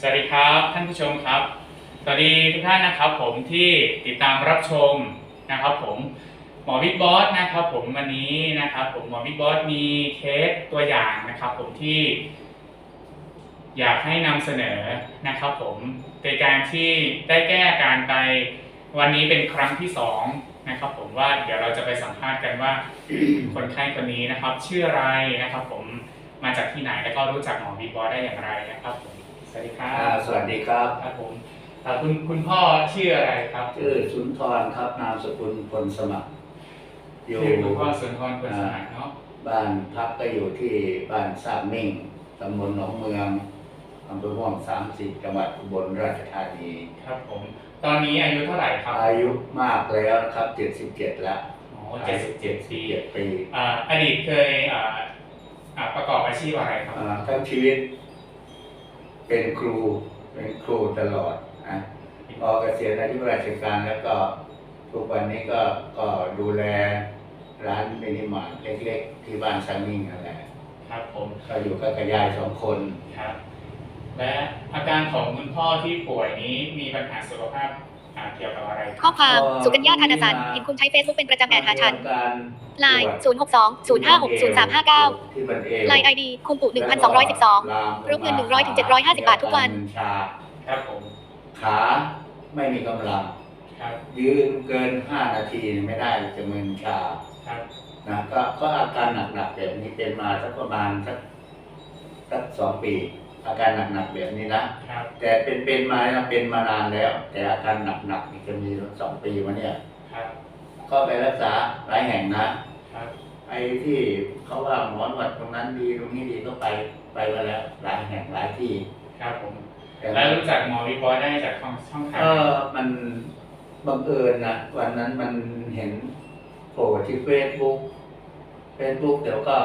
สวัสดีครับท่านผู้ชมครับ สวัสดีทุกท่านนะครับ ผมที่ติดตามรับชมนะครับ ผมหมอวิกบอสนะครับ ผมวันนี้นะครับ ผมหมอวิกบอสมีเคสตัวอย่างนะครับ ผมที่ อยากให้นำเสนอนะครับ ผมในการที่ได้แก้อาการไปวันนี้เป็นครั้งที่สองนะครับ ผมว่าเดี๋ยวเราจะไปสัมภาษณ์กันว่า คนไข้คนนี้นะครับ ชื่ออะไรนะครับ ผมมาจากที่ไหนแล้วก็รู้จักหมอวิกบอสได้อย่างไรนะครับผม วัสดีครัอ่าบสวัสดีครับครับผมอ่าคุณคุณพ่อชื่ออะไรครับชื่อสุนทรครับนามสกุลพลสมัครอยู่ชื่อคุณพ่อสุนทรคนสมัยเนาะบ้านพักก็อยู่ที่บ้านสามมิ่งตำบลหนองเมืองอำเภอม่วงสามสิบจังหวัดอุบลราชธานีครับผม ตอนนี้อายุเท่าไหร่ครับ อายุมากแล้วนะครับเจ็ดสิบเจ็ดแล้วอ๋อเจ็ดสิบเจ็ดปีเจ็ดปีอ่าอดีตเคยอ่าอ่าประกอบอาชีพอะไรครับอ่าทั้งชีวิต เป็นครูเป็นครูตลอดนะพอเกษียณอายุราชการแล้วก็ทุกวันนี้ก็ก็ดูแลร้านมินิมาร์ทเล็กๆ ที่บ้านสามมิ่งนั่นแหละครับผมก็อยู่กับกยายสองคนครับ และอาการของคุณพ่อที่ป่วยนี้มีปัญหาสุขภาพอ่า เกี่ยวกับอะไรคข้รัอบความสุกัญญาธนสันเห็นคุณใช้ Facebook เป็นประจำแอดหาฉันการไลน์062 056 0359ที่มันเอวไลน์ไอดีคุมปุ1,212รูปเงิน100ถึง750 บาททุกวันชาครับผมขาไม่มีกำลังครับยืนเกิน 5 นาทีไม่ได้จะมึนชาครับนะก็ก็อาการหนักๆแบบนี้เป็นมาสักประมาณสักสักสองปี อาการหนักๆแบบนี้นะ ครับ แต่เป็นเป็นมานะเป็นมานานแล้ว แต่อาการหนักๆนี่จะมีสองปีมาเนี่ย ครับ ก็ไปรักษาหลายแห่งนะ ครับ ไอ้ที่เขาว่าหมอนวดตรงนั้นดีตรงนี้ดีก็ไปไปมาแล้วหลายแห่งหลายที่ครับผม แต่แล้วรู้จักหมอวิบอสได้จากช่องช่องทางเออมันบังเอิญนะวันนั้นมันเห็นโผล่ที่เฟซบุ๊กเฟซบุ๊กเดี๋ยวก็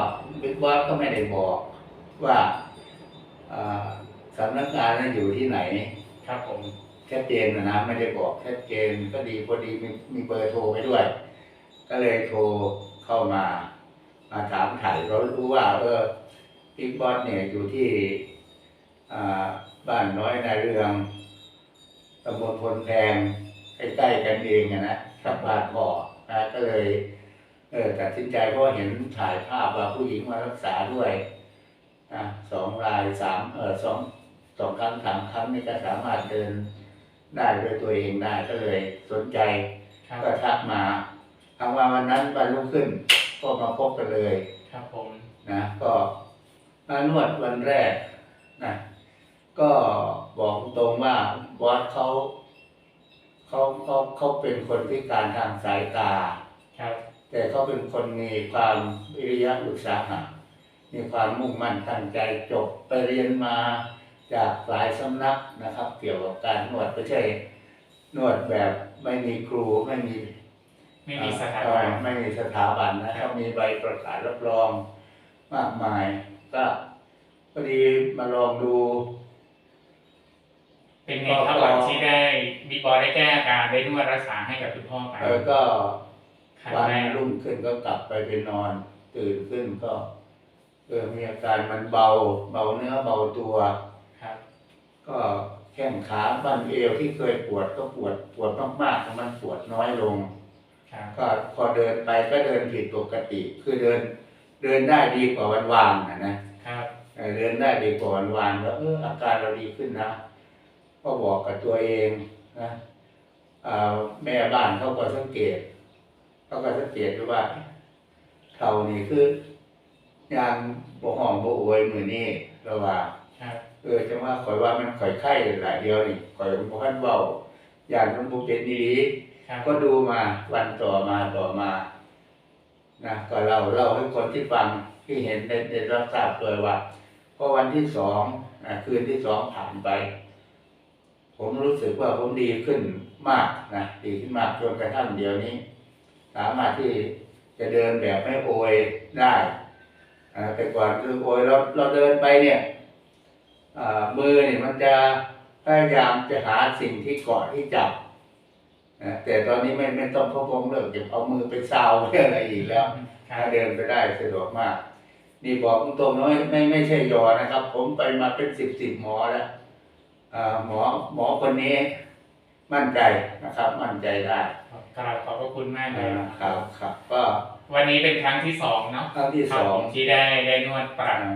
บิ๊กบอสก็ไม่ได้บอกว่าอ่า สำนักงานนั้นอยู่ที่ไหน ครับผมชัดเจนนะนะไม่ได้บอกชัดเจนก็ดีพอดีมีมีเบอร์โทรไปด้วย ก็เลยโทรเข้ามามาถามถ่ายเรารู้ว่า เออบิ๊กบอสเนี่ยอยู่ที่อ่าบ้านน้อยนาเรืองตำบลพลแพงใกล้ๆกันเองอะนะกับบ้านพ่อนะก็เลย เออตัดสินใจเพราะเห็นถ่ายภาพว่าผู้หญิงมารักษาด้วย นะสองรายสามเออสองสองครั้งสามครั้งนี่ก็สามารถเดินได้ด้วยตัวเองได้ก็เลยสนใจครับก็ทักมาทำมาวันนั้นวันรุ่งขึ้น ก็มาพบกันเลยครับผมนะก็มานวดวันแรกนะก็บอกตรงว่าบอสเขาเขาเขาเขาเป็นคนพิการทางสายตา ครับ แต่เขาเป็นคนมีความวิริยะอุตสาหะ มีความมุ่งมั่นตั้งใจจบไปเรียนมาจากหลายสำนักนะครับ เกี่ยวกับการนวดไม่ใช่นวดแบบไม่มีครูไม่มีไม่มีสถาเอ่บัอนไม่มีสถาบันนะเขามีใบประกาศรับรองมากมาย ก็พอดีมาลองดู เป็นไงครับหลังที่ได้วิบอสได้แก้อาการได้นวดรักษาให้กับคุณพ่อไปเออก็ครั้งวันแรกรุ่งขึ้นก็กลับไปไปนอน ตื่นขึ้นก็เออมีอาการมันเบา เบาเนื้อเบาตัวครับ ก็แข้งขาบั้นเอวที่เคยปวดก็ปวดปวดมากๆแต่มันปวดน้อยลงครับก็พอเดินไปก็เดินผิดปกติ คือเดิน เดินได้ดีกว่าวันวานนะนะครับเออเดินได้ดีกว่าวันวานแล้วเอออาการเราดีขึ้นนะก็บอกกับตัวเองนะอ่าแม่บ้านเขาก็สังเกตเขาก็สังเกตดูว่าเขานี่คือ ยางบ่ห้องบ่อวยมือนี่ระว่าครับเออจังว่าข่อยว่ามันข่อยไข้หลายเดียวนี่ข่อยบ่ทันเว้าอย่างมันบ่เป็นอีหลีครับก็ดูมาวันต่อมาต่อมานะก็เล่าเล่าให้คนที่ฟังที่เห็นได้ได้รับทราบเลยว่าพอวันที่สองนะคืนที่สองผ่านไป ผมรู้สึกว่าผมดีขึ้นมากนะดีขึ้นมากจนกระทั่งเดี๋ยวนี้ สามารถที่จะเดินแบบไม่โอยได้อ่า แต่ก่อนคือโอยเราเราเดินไปเนี่ยอ่ามือเนี่ยมันจะพยายามจะหาสิ่งที่เกาะที่จับนะแต่ตอนนี้ไม่ไม่ต้องพะวงเลิกเก็บเอามือไปซาวเรื่องอะไรอีกแล้วครัถ้าบเดินไปได้สะดวกมาก นี่บอกตรงๆนะไม่ไม่ไม่ใช่ยอนะครับ ผมไปมาเป็นสิบสิบหมอแล้วเอ่อหมอหมอคนนี้มั่นใจนะครับ มั่นใจได้กราบขอบพระคุณมากเลยนะครับครับก็ วันนี้เป็นครั้งที่สองเนาะครั้งที่คสรับอผงมที่ได้ได้นวดปรับอ่า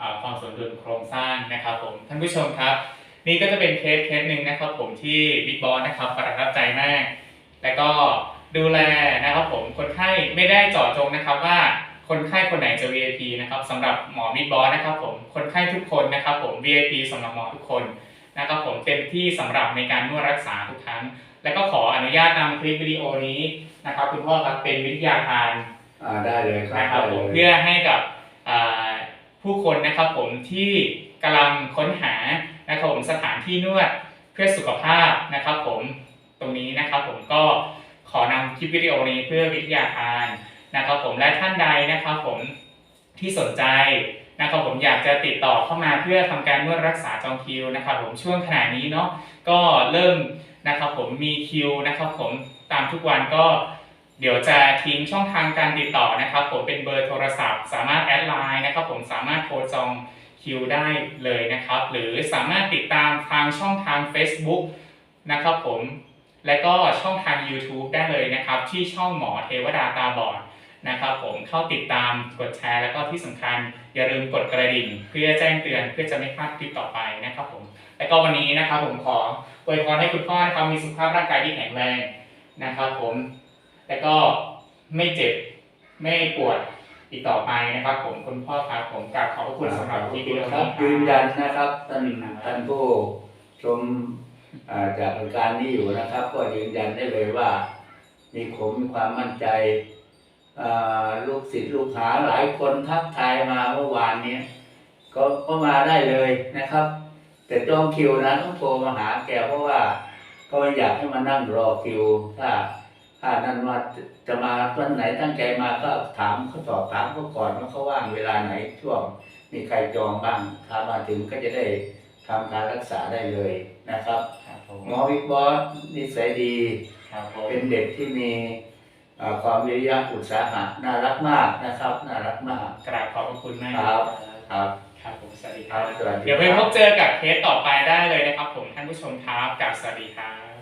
อ่าความสมดุลโครงสร้างนะครับผมท่านผู้ชมครับ นี่ก็จะเป็นเคสเคสหนึ่งนะครับ ผมที่บิ๊กบอสนะครับประทับใจมาก แล้วก็ดูแลนะครับผมคนไข้ไม่ได้เจาะจงนะครับว่าคนไข้คนไหนจะ VIP นะครับสำหรับหมอบิ๊กบอสนะครับผมคนไข้ทุกคนนะครับผม VIP สำหรับหมอทุกคนนะครับผมเต็มที่สำหรับในการนวดรักษาทุกครั้ง แล้วก็ขออนุญาตนำคลิปวิดีโอนี้นะครับ คุณพ่อครับเป็นวิทยาทานอ่าได้เลยครับนะครับได้ผมลยเพื่อให้กับอ่าผู้คนนะครับผมที่กำลังค้นหานะครับผมสถานที่นวดเพื่อสุขภาพนะครับผมตรงนี้นะครับผมก็ขอนำคลิปวิดีโอนี้เพื่อวิทยาทานนะครับผมและท่านใดนะครับผมที่สนใจ นะครับผมอยากจะติดต่อเข้ามาเพื่อทำการนวดรักษาจองคิวนะครับผมช่วงขณะนี้เนาะก็เริ่มนะครับผมมีคิวนะครับผมตามทุกวันก็เดี๋ยวจะทิ้งช่องทางการติดต่อนะครับ ผมเป็นเบอร์โทรศัพท์ สามารถแอดไลน์นะครับผมสามารถโทรจองคิวได้เลยนะครับ หรือสามารถติดตามทางช่องทาง Facebook นะครับผมและก็ช่องทาง YouTube ได้เลยนะครับ ที่ช่องหมอเทวดาตาบอด นะครับผมเข้าติดตามกดแชร์แล้วก็ที่สำคัญ อย่าลืมกดกระดิ่ง เพื่อแจ้งเตือนเพื่อจะไม่พลาดคลิปต่อไปนะครับผมและก็วันนี้นะครับผมขออวยพรให้คุณพ่อนะครับมีสุขภาพร่างกายที่แข็งแรงนะครับผมแล้วก็ไม่เจ็บไม่ปวดอีกต่อไปนะครับผมคุณพ่อครับผมกราบขอบพระคุณสำหรับที่วิดีโอครันี้บยืนยันนะครับท่านท่านผู้ชมอ่าจากรายการนี้อยู่นะครับ ก็ยืนยันได้เลยว่า มีผมมีความมั่นใจอ่า ลูกศิษย์ลูกหาหลายคนทักทายมาเมื่อวานเนี้ยก็ก็มาได้เลยนะครับ แต่จองคิวนะต้องโทรมาหาแกเพราะว่าก็ไม่อยากให้มานั่งรอคิว ถ้าถ้านั่นว่าจะมาวันไหนตั้งใจมาก็ถามเขาสอบถามเขาก่อนว่าเขาว่างเวลาไหนช่วงมีใครจองบ้างถ้ามาถึงก็จะได้ทำการรักษาได้เลยนะครับครับผมหมอวิกบอสนิสัยดีครับผมเป็นเด็กที่มีเอ่อ ความวิริยะอุตสาหะน่ารักมากนะครับ น่ารักมาก กราบขอบพระคุณมากครับครับครับผมสวัสดีคครัรับบสวัสดีเดี๋ยวไปครับพบเจอกับเคสต่อไปได้เลยนะครับผมท่านผู้ชมครับกราบสวัสดีครับ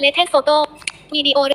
เลเทนโฟโต้วิดีโอ